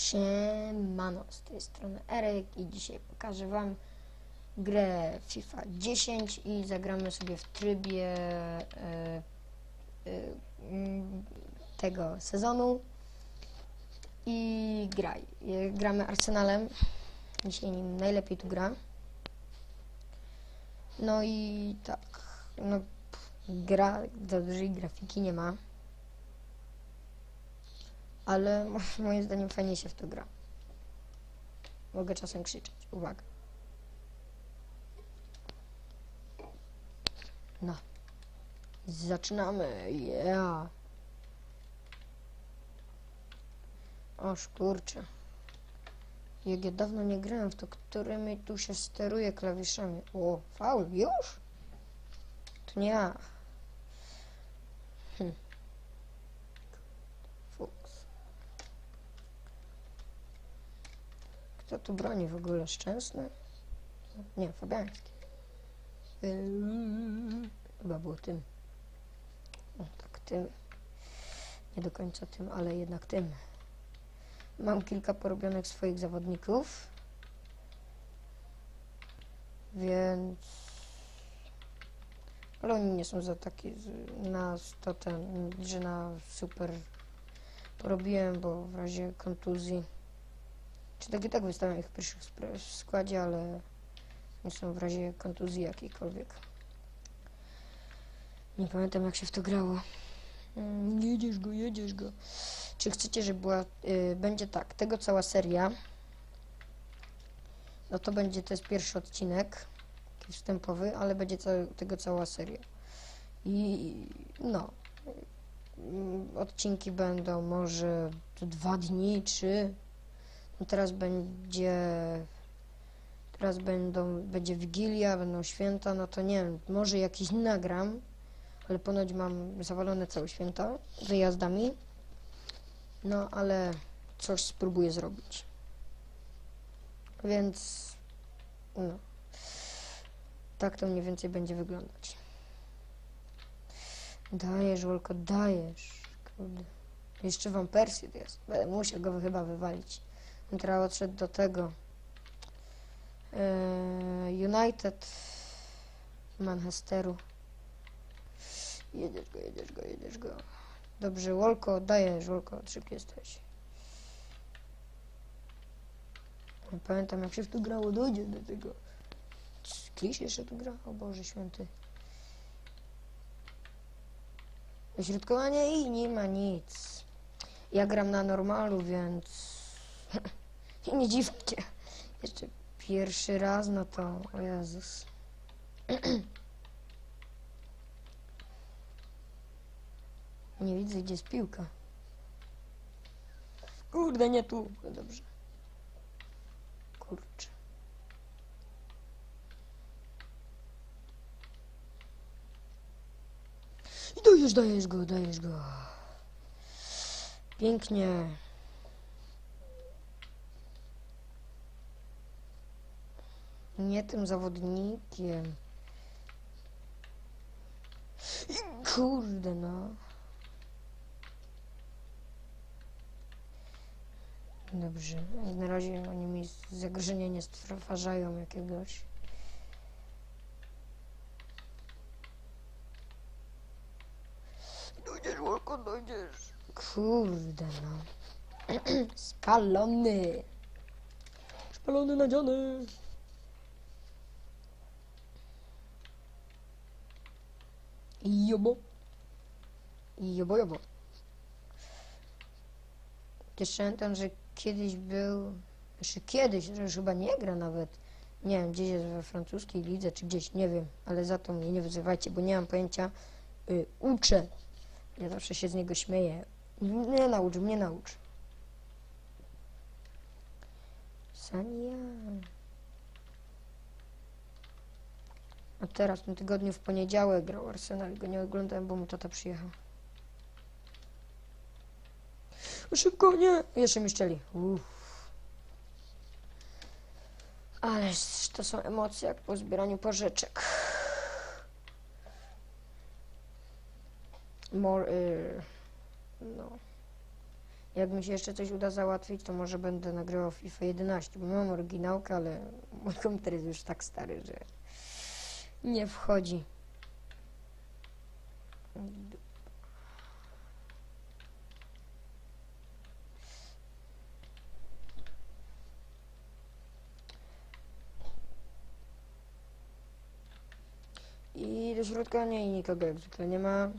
Siemano, z tej strony Erek i dzisiaj pokażę Wam grę FIFA 10 i zagramy sobie w trybie e, mm, tego sezonu i graj. E, Gramy Arsenalem, dzisiaj nim najlepiej tu gra. No i tak, no gra, za dużej grafiki nie ma ale mo- moim zdaniem fajnie się w to gra. Mogę czasem krzyczeć. Uwaga. No. Zaczynamy. Yeah. Oż kurczę. Jak ja dawno nie grałem w to, którymi tu się steruje klawiszami. O, faul, już? To nie ja. Hm. Kto tu broni w ogóle? Szczęsny? Nie, Fabiański. Chyba było tym. O, tak, tym. Nie do końca tym, ale jednak tym. Mam kilka porobionych swoich zawodników. Więc... Ale oni nie są za taki na 100 ten, że na super porobiłem, bo w razie kontuzji czy tak i tak wystawiam ich w w składzie, ale nie są w razie kontuzji jakiejkolwiek. Nie pamiętam jak się w to grało. Mm, Jedziesz go, jedziesz go. Czy chcecie, żeby była... Y, będzie tak, tego cała seria. No to będzie, to jest pierwszy odcinek, wstępowy, ale będzie ca- tego cała seria. I no, mm, odcinki będą może dwa dni, trzy, no teraz będzie. Teraz będą, będzie Wigilia, będą święta, no to nie wiem, może jakiś nagram, ale ponoć mam zawalone całe święta wyjazdami. No ale coś spróbuję zrobić. Więc no. Tak to mniej więcej będzie wyglądać. Dajesz, Wolko, dajesz. Kurde. Jeszcze wam Persji jest. Będę musiał go chyba wywalić. Teraz odszedł do tego. Eee, United Manchesteru. Jedziesz go, jedziesz go, jedziesz go. Dobrze, Wolko, oddajesz, Wolko, szybki jesteś. Pamiętam jak się to grało, dojdzie do tego. Klisz jeszcze tu gra? O Boże Święty. Wyśrodkowanie i nie ma nic. Ja gram na normalu, więc i nie dziwcie. Jeszcze pierwszy raz, no to o Jezus. Nie widzę, gdzie jest piłka. Kurde, nie tu. No dobrze. Kurczę. I dajesz, dajesz go, dajesz go. Pięknie. Nie tym zawodnikiem. I Kurde no. Dobrze. Na razie oni mi zagrożenia nie stwarzają jakiegoś. Dojdziesz, Wolko, dojdziesz. Kurde no. Spalony. Spalony nadziony. Jobo. Jobo, jobo. Jeszcze pamiętam, że kiedyś był, jeszcze kiedyś, że już chyba nie gra nawet, nie wiem, gdzieś jest we francuskiej lidze, czy gdzieś, nie wiem, ale za to mnie nie wyzywajcie, bo nie mam pojęcia, y, uczę. Ja zawsze się z niego śmieję. Nie naucz, mnie naucz. Sania. A teraz w tym tygodniu w poniedziałek grał Arsenal, go nie oglądałem, bo mu tata przyjechał. Szybko, nie! Jeszcze mi szczeli. Ależ to są emocje jak po zbieraniu pożyczek. More, y, no. Jak mi się jeszcze coś uda załatwić, to może będę nagrywał FIFA 11, bo mam oryginałkę, ale mój komputer jest już tak stary, że nie wchodzi. I do środka nie, nikogo jak zwykle nie ma.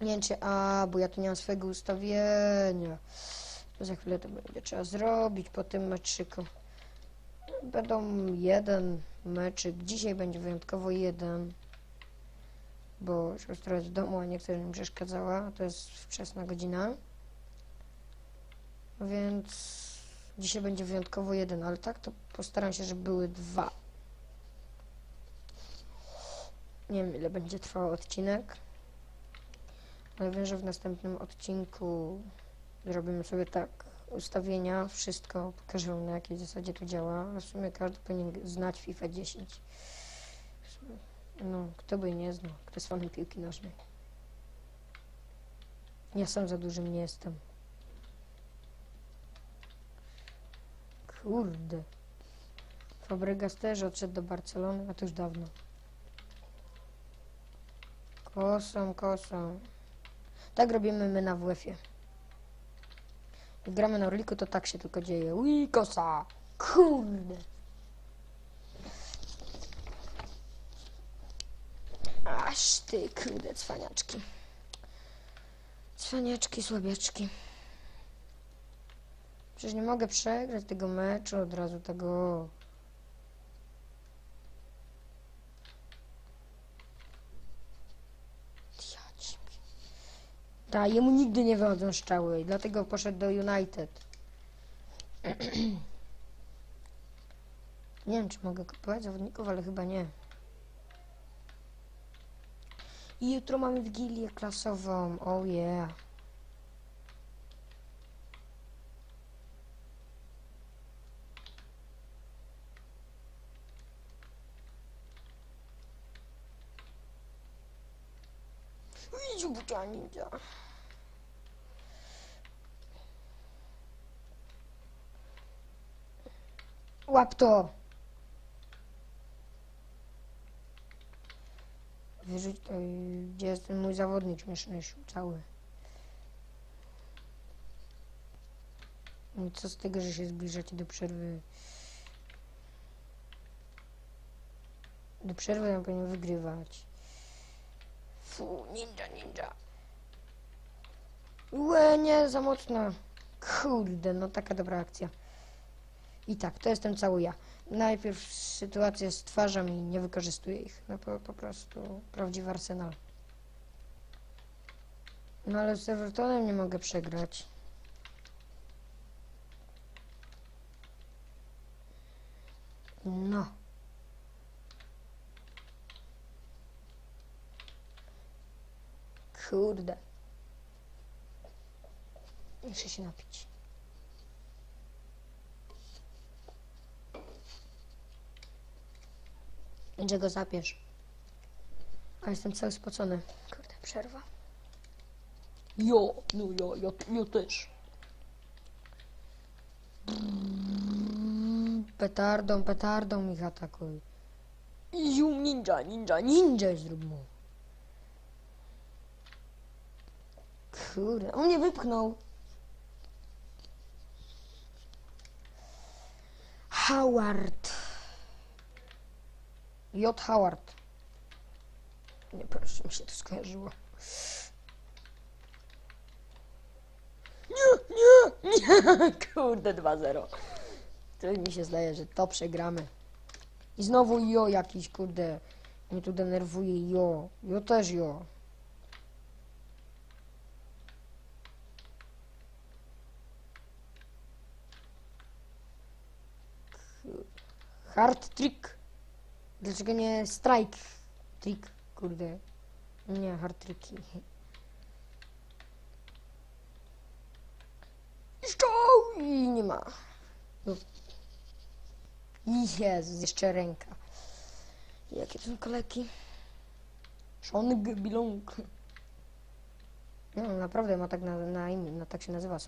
Nie wiem czy, a, bo ja tu nie mam swojego ustawienia. To za chwilę to będzie trzeba zrobić po tym meczyku. Będą jeden meczyk. Dzisiaj będzie wyjątkowo jeden. Bo siostra jest w domu, a nie chce, żebym przeszkadzała. To jest wczesna godzina. Więc dzisiaj będzie wyjątkowo jeden, ale tak to postaram się, żeby były dwa. Nie wiem, ile będzie trwał odcinek. Ale wiem, że w następnym odcinku zrobimy sobie tak ustawienia, wszystko, pokażę na jakiej zasadzie to działa. W sumie każdy powinien znać FIFA 10. W sumie, No, kto by nie znał, kto jest fanem piłki nożnej. Ja sam za dużym nie jestem. Kurde. Fabregas też odszedł do Barcelony, a to już dawno. Kosą, kosą. Tak robimy my na WF-ie. Jak gramy na Orliku, to tak się tylko dzieje. Ui, kosa! Kurde! Aż ty, kurde, cwaniaczki. Cwaniaczki, słabiaczki. Przecież nie mogę przegrać tego meczu od razu tego. Ja ci- Tak, jemu nigdy nie wychodzą strzały, dlatego poszedł do United. nie wiem, czy mogę kupować zawodników, ale chyba nie. I jutro mamy wigilię klasową, oh yeah. Idź, bucia ninja. Łap to! Wyrzuć to i gdzie jest ten mój zawodnik śmieszny cały. No i co z tego, że się zbliżacie do przerwy? Do przerwy ja powinien wygrywać. Fu, ninja, ninja. Łe, nie, za mocno. Kurde, no taka dobra akcja. I tak, to jestem cały ja. Najpierw sytuację stwarzam i nie wykorzystuję ich. No po, po prostu prawdziwy arsenal. No ale z Evertonem nie mogę przegrać. No. Kurde. Muszę się napić. Będzie go zabierz. A jestem cały spocony. Kurde, przerwa. Jo, no jo, jo, jo też. Petardą, petardą ich atakuj. Zium, ninja, ninja, ninja zrób mu. Kurde, on mnie wypchnął. Howard. J. Howard. Nie, proszę, mi się to skojarzyło. Nie, nie, nie. Kurde, 2-0. To mi się zdaje, że to przegramy. I znowu jo jakiś, kurde. Mnie tu denerwuje jo. Jo też jo. Hard trick. Dlaczego nie strike trick? Kurde. Nie, hard tricki. Szczoł! I nie ma. Jezus, jeszcze ręka. Jakie są koleki? Shong Bilong. No, naprawdę ma tak na, na imię, no, tak się nazywa.